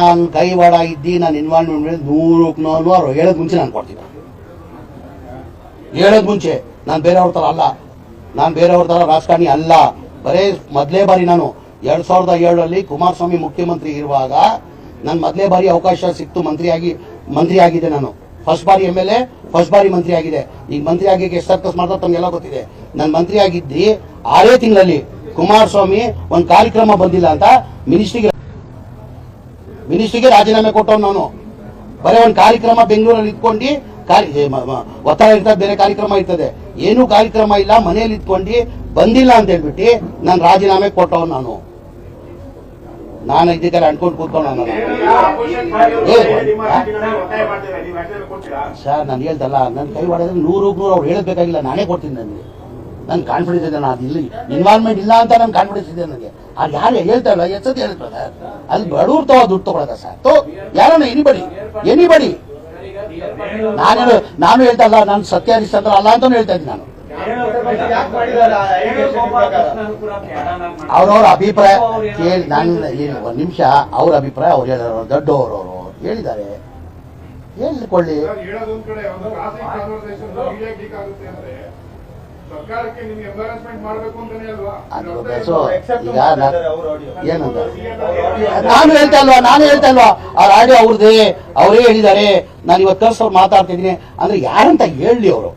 ನಾನು ಕೈವಾಡ ಇದ್ದಿ, ನಾನು ಇನ್ವಾಲ್ವ್ಮೆಂಟ್ ಮೇಲೆ ನೂರಕ್ಕೆ ನೂರು ಹೇಳೋದ್ ಮುಂಚೆ ನಾನು ಕೊಡ್ತೀನಿ. ಹೇಳೋದ್ ಮುಂಚೆ. ನಾನು ಬೇರೆಯವ್ರ ಥರ ಅಲ್ಲ. ನಾನು ಬೇರೆಯವ್ರ ಥರ ರಾಜಕಾರಣಿ ಅಲ್ಲ. ಬರೇ ಮೊದಲೇ ಬಾರಿ ನಾನು ಎರಡು ಸಾವಿರದ ಏಳರಲ್ಲಿ ಕುಮಾರಸ್ವಾಮಿ ಮುಖ್ಯಮಂತ್ರಿ ಇರುವಾಗ ನಾನು ಮೊದಲೇ ಬಾರಿ ಅವಕಾಶ ಸಿಕ್ತು ಮಂತ್ರಿಯಾಗಿ ಮಂತ್ರಿ ಆಗಿದೆ ನಾನು. ಫಸ್ಟ್ ಬಾರಿ ಎಂ ಎಲ್ ಎ ಫಸ್ಟ್ ಬಾರಿ ಮಂತ್ರಿ ಆಗಿದೆ. ಈಗ ಮಂತ್ರಿ ಆಗಿ ಎಷ್ಟು ಸರ್ಕಸ್ ಮಾಡ್ತಾರೆ ತಮಗೆಲ್ಲ ಗೊತ್ತಿದೆ. ನಾನು ಮಂತ್ರಿ ಆಗಿದ್ದಿ, ಆರೇ ತಿಂಗಳಲ್ಲಿ ಕುಮಾರಸ್ವಾಮಿ ಒಂದು ಕಾರ್ಯಕ್ರಮ ಬಂದಿಲ್ಲ ಅಂತ ಮಿನಿಸ್ಟ್ರಿಗೆ ಮಿನಿಸ್ಟ್ರಿಗೆ ರಾಜೀನಾಮೆ ಕೊಟ್ಟವ್ ನಾನು ಬರೀ ಒಂದು ಕಾರ್ಯಕ್ರಮ ಬೆಂಗಳೂರಲ್ಲಿ ಮ- ಒತ್ತಡ ಇರ್ತದೆ, ಬೇರೆ ಕಾರ್ಯಕ್ರಮ ಇರ್ತದೆ. ಏನು ಕಾರ್ಯಕ್ರಮ ಇಲ್ಲ, ಮನೆಯಲ್ಲಿ ಇಟ್ಕೊಂಡು ಬಂದಿಲ್ಲ ಅಂತ ಹೇಳ್ಬಿಟ್ಟು ನಾನು ರಾಜೀನಾಮೆ ಕೊಟ್ಟವ್ ನಾನು. ನಾನು ಇದ್ದಿದ್ದಾರೆ ಅನ್ಕೊಂಡು ಕೂತ್ಕೊಂಡು ಸರ್, ನಾನು ಹೇಳ್ದಲ್ಲ, ನನ್ನ ಕೈ ಹೊಡೆದ್ರೆ ನೂರು ನೂರು ಅವ್ರು ಹೇಳಬೇಕಾಗಿಲ್ಲ ನಾನೇ ಕೊಡ್ತೀನಿ ನನಗೆ. ನನ್ ಕಾನ್ಫಿಡೆನ್ಸ್ ಇದೆ ನಾನು ಇಲ್ಲಿ ಇನ್ವಾಲ್ವ್ಮೆಂಟ್ ಇಲ್ಲ ಅಂತ ನನ್ ಕಾನ್ಫಿಡೆನ್ಸ್ ಇದೆ ನನಗೆ. ಅದು ಯಾರು ಹೇಳ್ತಾರಲ್ಲ ಹೇಳ್ತಾರ ಹೇಳ್ತಾರೆ ಅಲ್ಲಿ ಬಡವ್ರು ತಗೋ ದುಡ್ಡು ತಗೊಳಕ ಸರ್. ತೋ, ಯಾರನ್ನ ಎನಿಬಡಿ ಎನಿಬಡಿ ನಾನೇನು, ನಾನು ಹೇಳ್ತಾ ಇಲ್ಲ ನಾನು ಸತ್ಯ ಅನಿಸ್ತಂದ್ರ ಅಲ್ಲ ಅಂತಾನು ಹೇಳ್ತಾ ಇದ್ದೀನಿ ನಾನು. ಅವ್ರವ್ರ ಅಭಿಪ್ರಾಯ ಕೇಳಿ ನನ್ನ ಒಂದು ನಿಮಿಷ, ಅವ್ರ ಅಭಿಪ್ರಾಯ ಅವ್ರು ಹೇಳೋರು ದೊಡ್ಡವರು ಅವರು ಹೇಳಿದ್ದಾರೆ. ಹೇಳಿಕೊಳ್ಳಿ. ಏನಂತ? ನಾನು ಹೇಳ್ತಾ ಇಲ್ವಾ? ನಾನು ಹೇಳ್ತಾ ಇಲ್ವಾ? ಅವ್ರ ಆಡಿಯೋ ಅವ್ರದೇ ಅವರೇ ಹೇಳಿದ್ದಾರೆ. ನಾನು ಇವತ್ತು ಕರ್ಸೋರು ಮಾತಾಡ್ತಿದ್ದೀನಿ. ಅಂದ್ರೆ ಯಾರಂತ ಹೇಳಲಿ ಅವರು.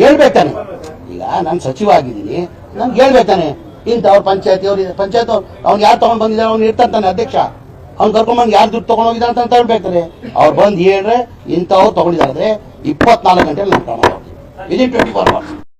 ಹೇಳ್ಬೇಕಾನೆ ಈಗ ನಾನು ಸಚಿವ ಆಗಿದ್ದೀನಿ. ನನ್ಗೆ ಹೇಳ್ಬೇಕಾನೆ ಅವ್ರ ಪಂಚಾಯತಿ ಅವ್ರು ಪಂಚಾಯತ್ ಅವ್ನು ಯಾರು ತಗೊಂಡ್ ಬಂದಿದ್ದಾರೆ? ಅವ್ನು ಇರ್ತಾನೆ ಅಧ್ಯಕ್ಷ. ಅವ್ನು ಕರ್ಕೊಂಡ್ಬಂದು ಯಾರು ದುಡ್ಡು ತಗೊಂಡೋಗಿದ್ದಾರೆ ಅಂತ ಹೇಳ್ಬೇಕಾರೆ ಅವ್ರು ಬಂದು ಹೇಳ್ರೆ ಇಂಥವ್ರು ತಗೊಂಡಿದ್ದಾರೆ ಇಪ್ಪತ್ನಾಲ್ಕು ಗಂಟೆ ನಾನು ಕಾಣೋದು. ಇದೇ ಟ್ವೆಂಟಿ ಫೋರ್ ಅವರ್ಸ್